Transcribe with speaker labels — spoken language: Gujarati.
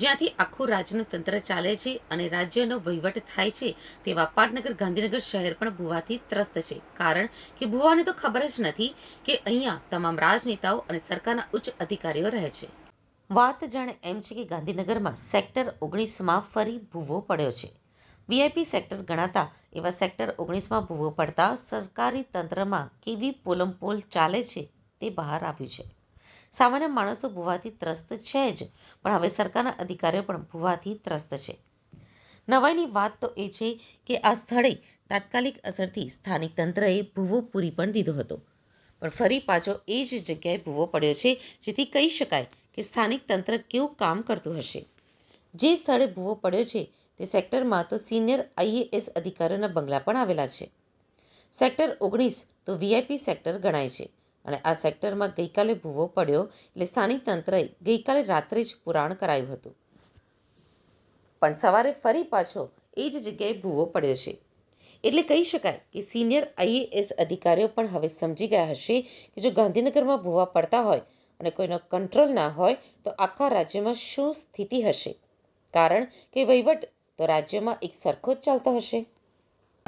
Speaker 1: જ્યાંથી આખું રાજ્યનું તંત્ર ચાલે છે અને રાજ્યનો વહીવટ થાય છે, તેવા પાટનગર ગાંધીનગર શહેર પણ ભૂવાથી ત્રસ્ત છે. કારણ કે ભૂવાને તો ખબર જ નથી કે અહીંયા તમામ રાજનેતાઓ અને સરકારના ઉચ્ચ અધિકારીઓ રહે છે. વાત જાણે એમ છે કે ગાંધીનગરમાં સેક્ટર ઓગણીસમાં ફરી ભૂવો પડ્યો છે. વીઆઈપી સેક્ટર ગણાતા એવા સેક્ટર ઓગણીસમાં ભૂવો પડતા સરકારી તંત્રમાં કેવી પોલમપોલ ચાલે છે તે બહાર આવ્યું છે. સામાન્ય માણસો ભૂવાથી ત્રસ્ત છે જ, પણ હવે સરકારના અધિકારીઓ પણ ભૂવાથી ત્રસ્ત છે. નવાઈની વાત તો એ છે કે આ સ્થળે તાત્કાલિક અસરથી સ્થાનિક તંત્રએ ભૂવો પૂરી પણ દીધો હતો. પણ ફરી પાછો એ જ જગ્યાએ ભૂવો પડ્યો છે, જેથી કહી શકાય કે સ્થાનિક તંત્ર કેવું કામ કરતું હશે. જે સ્થળે ભૂવો પડ્યો છે, તે સેક્ટરમાં તો સિનિયર આઈએએસ અધિકારીઓના બંગલા પણ આવેલા છે. સેક્ટર ઓગણીસ તો વીઆઈપી સેક્ટર ગણાય છે. અને આ સેક્ટરમાં ગઈકાલે ભૂવો પડ્યો એટલે સ્થાનિક તંત્રએ ગઈકાલે રાત્રે જ પુરાણ કરાયું હતું. પણ સવારે ફરી પાછો એ જ જગ્યાએ ભૂવો પડ્યો છે. એટલે કહી શકાય કે સિનિયર આઈએએસ અધિકારીઓ પણ હવે સમજી ગયા હશે કે જો ગાંધીનગરમાં ભૂવા પડતા હોય અને કોઈનો કંટ્રોલ ના હોય તો આખા રાજ્યમાં શું સ્થિતિ હશે? કારણ કે વહીવટ તો રાજ્યમાં એક સરખો જ ચાલતો હશે.